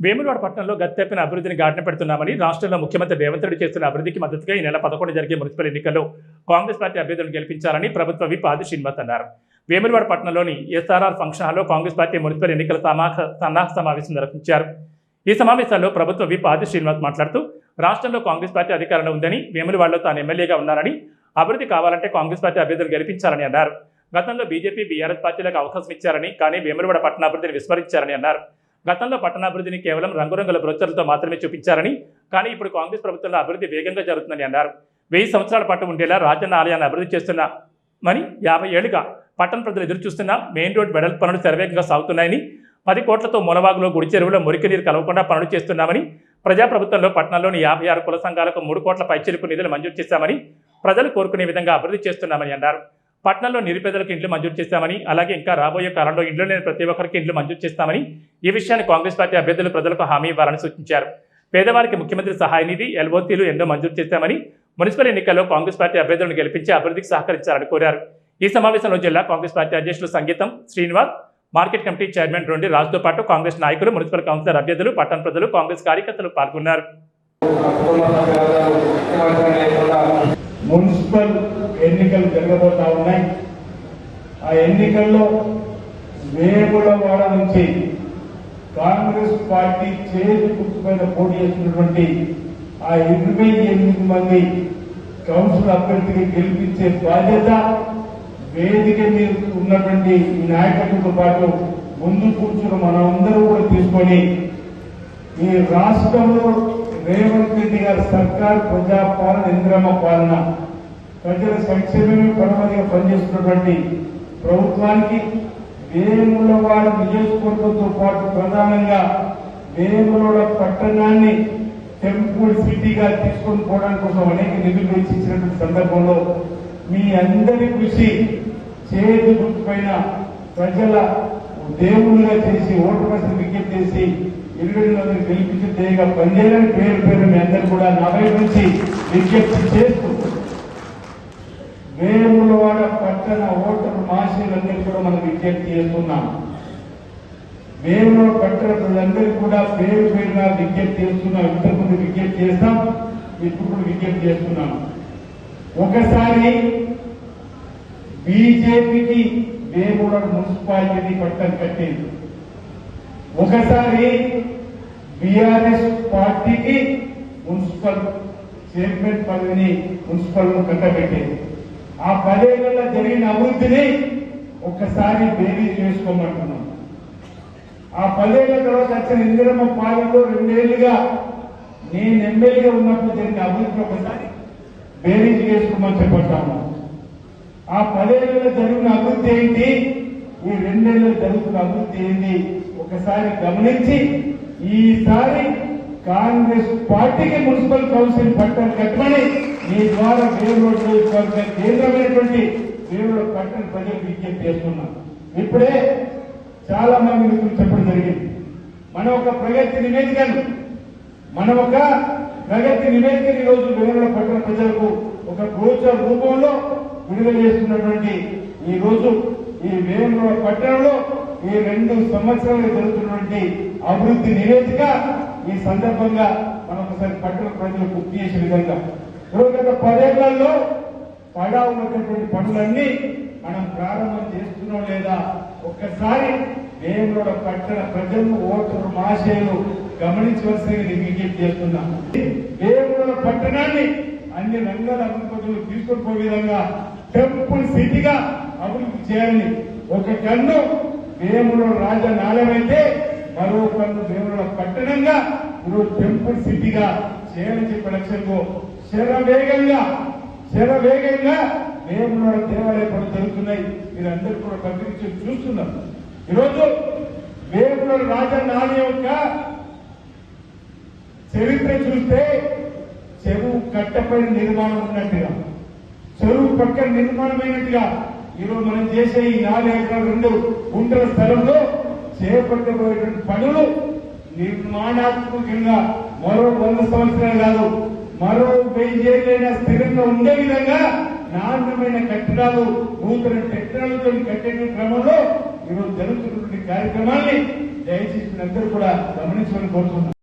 వేములవాడ పట్టణంలో గత్తెప్పిన అభివృద్ధిని గాడిన పెడుతున్నామని రాష్ట్రంలో ముఖ్యమంత్రి రేవంత్ రెడ్డి చేస్తున్న అభివృద్ధికి మద్దతుగా ఈ నెల పదకొండు జరిగే మున్సిపల్ ఎన్నికల్లో కాంగ్రెస్ పార్టీ అభ్యర్థులను గెలిపించాలని ప్రభుత్వ విప్ ఆది శ్రీనివాస్ అన్నారు. వేములవాడ పట్టణంలోని ఎస్ఆర్ఆర్ ఫంక్షన్ హాల్లో కాంగ్రెస్ పార్టీ మున్సిపల్ ఎన్నికల సమాహ సన్నాహ సమావేశం నిర్వహించారు. ఈ సమావేశాల్లో ప్రభుత్వ విప్ ఆది శ్రీనివాస్ మాట్లాడుతూ రాష్ట్రంలో కాంగ్రెస్ పార్టీ అధికారంలో ఉందని వేములవాడలో తాను ఎమ్మెల్యేగా ఉన్నానని అభివృద్ధి కావాలంటే కాంగ్రెస్ పార్టీ అభ్యర్థులు గెలిపించాలని అన్నారు. గతంలో బీజేపీ బీఆర్ఎస్ పార్టీలకు అవకాశం ఇచ్చారని కానీ వేములవాడ పట్టణాభివృద్ధిని విస్మరించారని అన్నారు. గతంలో పట్టణాభివృద్ధిని కేవలం రంగురంగుల బ్రోచర్లతో మాత్రమే చూపించారని కానీ ఇప్పుడు కాంగ్రెస్ ప్రభుత్వంలో అభివృద్ధి వేగంగా జరుగుతుందని అన్నారు. వెయ్యి సంవత్సరాల పాటు ఉండేలా రాజన్న ఆలయాన్ని అభివృద్ధి చేస్తున్నామని యాభై ఏళ్ళుగా పట్టణ ప్రజలు ఎదురు చూస్తున్న మెయిన్ రోడ్ వెడల్పు పనులు శరవేగంగా సాగుతున్నాయని పది కోట్లతో మూలవాగులో గుడి చెరువులో మురికి నీరు కలవకుండా పనులు చేస్తున్నామని ప్రజాప్రభుత్వంలో పట్టణంలోని యాభై ఆరు కుల సంఘాలకు మూడు కోట్ల పైచెరుకు నిధులు మంజూరు చేశామని ప్రజలు కోరుకునే విధంగా అభివృద్ధి చేస్తున్నామని అన్నారు. పట్టణంలో నిరుపేదలకు ఇండ్లు మంజూరు చేస్తామని అలాగే ఇంకా రాబోయే కాలంలో ఇండ్లు లేని ప్రతి ఒక్కరికి ఇండ్లు మంజూరు చేస్తామని ఈ విషయాన్ని కాంగ్రెస్ పార్టీ అభ్యర్థులు ప్రజలకు హామీ ఇవ్వాలని సూచించారు. పేదవారికి ముఖ్యమంత్రి సహాయ నిధి ఎల్ఓసీలు ఎన్నో మంజూరు చేశామని మున్సిపల్ ఎన్నికల్లో కాంగ్రెస్ పార్టీ అభ్యర్థులను గెలిపించి అభివృద్ధికి సహకరించాలని కోరారు. ఈ సమావేశంలో జిల్లా కాంగ్రెస్ పార్టీ అధ్యక్షులు Sangeetham Srinivas market committee chairman రెండి రాజుతో పాటు కాంగ్రెస్ నాయకులు మున్సిపల్ కౌన్సిలర్ అభ్యర్థులు పట్టణ ప్రజలు కాంగ్రెస్ కార్యకర్తలు పాల్గొన్నారు. మున్సిపల్ ఎన్నికలు జరగబోతా ఉన్నాయి. ఆ ఎన్నికల్లో వేములవాడ నుంచి కాంగ్రెస్ పార్టీ చేతి గుర్తుపైన పోటీ చేస్తున్నటువంటి ఆ ఇరవై ఎనిమిది మంది కౌన్సిల్ అభ్యర్థిని గెలిపించే బాధ్యత వేదిక మీద ఉన్నటువంటి ఈ నాయకత్వంతో పాటు ముందు కూర్చున్న మనందరూ కూడా తీసుకొని ఈ రాష్ట్రంలో రేవంత్ రెడ్డి గారి సర్కార్ ప్రజాపాలన ఇంద్రమ్మ పాలన ప్రజల సంక్షేమమే పరమదిగా పనిచేస్తున్నటువంటి ప్రభుత్వానికి వేములవాడ నియోజకవర్గంతో పాటు ప్రధానంగా వేములవాడ పట్టణాన్ని టెంపుల్ సిటీగా తీసుకొని పోవడానికి కోసం అనేక నిధులు వెచ్చించినటువంటి సందర్భంలో మీ అందరి కృషి చేతి గుర్తుపైన ప్రజల దేవుళ్ళుగా చేసి ఓటు కోసం విజ్ఞప్తి చేసి ఇరవై గెలిపించి తేగా పనిచేయాలని పేరు పేరు మీ అందరు కూడా నా వైపు నుంచి విజ్ఞప్తి చేస్తూ మేము పక్కన ఓటర్ మాషీలందరూ కూడా మనం విజ్ఞప్తి చేస్తున్నాం. వేరులో పట్టణ కూడా పేరు పేరుగా విజ్ఞప్తి చేస్తున్నాం. ఇంతకుముందు విజ్ఞప్తి చేస్తాం ఇప్పుడు విజ్ఞప్తి చేస్తున్నాం. ఒకసారి బీజేపీకి వేమూడ మున్సిపాలిటీ పట్టం కట్టింది. ఒకసారి బీఆర్ఎస్ పార్టీకి మున్సిపల్ చైర్మన్ పదవిని మున్సిపల్ కట్టబెట్టింది. ఆ పదేళ్ళలో జరిగిన అభివృద్ధిని ఒక్కసారి బేరీ చేసుకోమంటున్నాం. ఆ పదేళ్ళ తర్వాత వచ్చిన ఇందిరమ్మ పాలనలో రెండేళ్ళుగా నేను ఎమ్మెల్యేగా ఉన్నప్పుడు జరిగిన అభివృద్ధి ఒకసారి బేరీజ్ చేసుకోమని చెప్పంటాము ఆ పదేళ్ళలో జరిగిన అభివృద్ధి ఏంటి? ఈ రెండేళ్ళలో జరుగుతున్న అభివృద్ధి ఏంటి ఒకసారి గమనించి ఈసారి కాంగ్రెస్ పార్టీకి మున్సిపల్ కౌన్సిల్ పట్టణ కట్టమని మీ ద్వారా దేవుడు తీవ్రమైనటువంటి కేంద్రమైనటువంటి వేరులోడ్ పట్టణ ప్రజలు విజ్ఞప్తి చేస్తున్నాం. ఇప్పుడే చాలా మంది చెప్పడం జరిగింది. మన ఒక ప్రగతి నివేదికను మనం ఒక ప్రగతి నివేదిక ఈ రోజు వేరుల పట్టణ ప్రజలకు ఒక గోచర రూపంలో విడుదల చేస్తున్నటువంటి ఈ రోజు ఈ వేముల పట్టణంలో ఈ రెండు సంవత్సరాలు జరుగుతున్నటువంటి అభివృద్ధి నివేదిక ఈ సందర్భంగా మనం ఒకసారి పట్టణ ప్రజలు గుర్తు చేసే విధంగా గత పదేళ్ళలో తడా ఉన్నటువంటి పనులన్నీ మనం ప్రారంభం చేస్తున్నాం లేదా? ఒక్కసారి వేముల పట్టణ ప్రజలు ఓటరు మాషేలు గమనించవలసింది విజ్ఞప్తి చేస్తున్నాం. వేముల పట్టణాన్ని అన్ని రంగాల అభివృద్ధులు తీసుకొని పోయే విధంగా టెంపుల్ సిటీగా అభివృద్ధి చేయాలని ఒక కన్ను వేముల రాజనాలయం మరో కన్ను వేముల పట్టణంగా ఈరోజు టెంపుల్ సిటీగా చేయాలని చెప్పే లక్ష్యంతో శరవేగంగా శరవేగంగా వేముల దేవాలయ పనులు జరుగుతున్నాయి. మీరందరూ కూడా పత్రిక చూస్తున్నారు. ఈరోజు వేముల నాని యొక్క చరిత్ర చూస్తే చెరువు కట్టపైన నిర్మాణం ఉన్నట్టుగా చెరువు పక్కన నిర్మాణమైనట్టుగా ఈరోజు మనం చేసే ఈ నాలుగు ఎకరాల రెండు గుంటల స్థలంలో చేపట్టబోయేటువంటి పనులు నిర్మాణాత్మకంగా మరో వంద సంవత్సరాలు కాదు. మరో వెయ్యి స్థిరంగా ఉండే విధంగా నాణ్యమైన కట్టడాలు నూతన టెక్నాలజీని కట్టే క్రమంలో ఈరోజు జరుగుతున్నటువంటి కార్యక్రమాన్ని దయచేసి అందరూ కూడా గమనించమని కోరుతున్నాను.